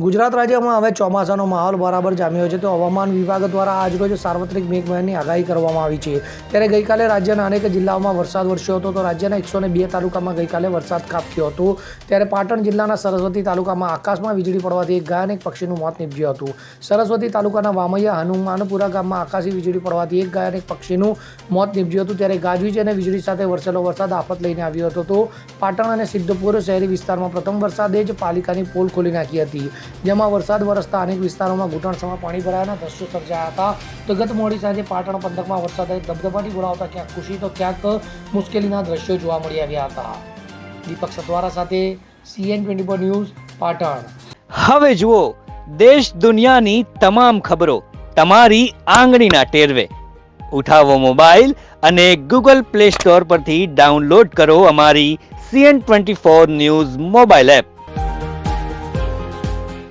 ગુજરાત રાજ્યમાં હવે ચોમાસાનો માહોલ બરાબર જામ્યો છે. તો હવામાન વિભાગ દ્વારા આજરોજ સાર્વત્રિક મેઘમહેરની આગાહી કરવામાં આવી છે. ત્યારે ગઈકાલે રાજ્યના અનેક જિલ્લાઓમાં વરસાદ વરસ્યો હતો. તો રાજ્યના એકસો બે તાલુકામાં ગઈકાલે વરસાદ ખાબક્યો હતો. ત્યારે પાટણ જિલ્લાના સરસ્વતી તાલુકામાં આકાશમાં વીજળી પડવાથી એક ગાય અને એક પક્ષીનું મોત નીપજ્યું હતું. સરસ્વતી તાલુકાના વામૈયા હનુમાનપુરા ગામમાં આકાશી વીજળી પડવાથી એક ગાય અને એક પક્ષીનું મોત નીપજ્યું હતું. ત્યારે ગાજવીજ અને વીજળી સાથે વરસેલો વરસાદ આફત લઈને આવ્યો હતો. તો પાટણ અને સિદ્ધપુર શહેરી વિસ્તારમાં પ્રથમ વરસાદે જ પાલિકાની પોલ ખોલી નાખી હતી. જેમાં વરસાદ વરસતા અનેક વિસ્તારોમાં ઘૂંટણસમાં પાણી ભરાયાના દ્રશ્યો સર્જાયા હતા. તો ગત મોડી સાંજે પાટણ પંથકમાં વરસાદે દબદબાટી બોલાવતા ક્યાંક ખુશી, તો ક્યાંક મુશ્કેલીના દ્રશ્યો જોવા મળી આવ્યા હતા. દીપક સતવારા સાથે CN twenty four news, Patan. હવે જુઓ, દેશ દુનિયાની તમામ ખબરો તમારી આંગળીના ટેરવે. ઉઠાવો મોબાઈલ અને ગૂગલ પ્લે સ્ટોર પરથી ડાઉનલોડ કરો અમારી CN twenty four news mobile app.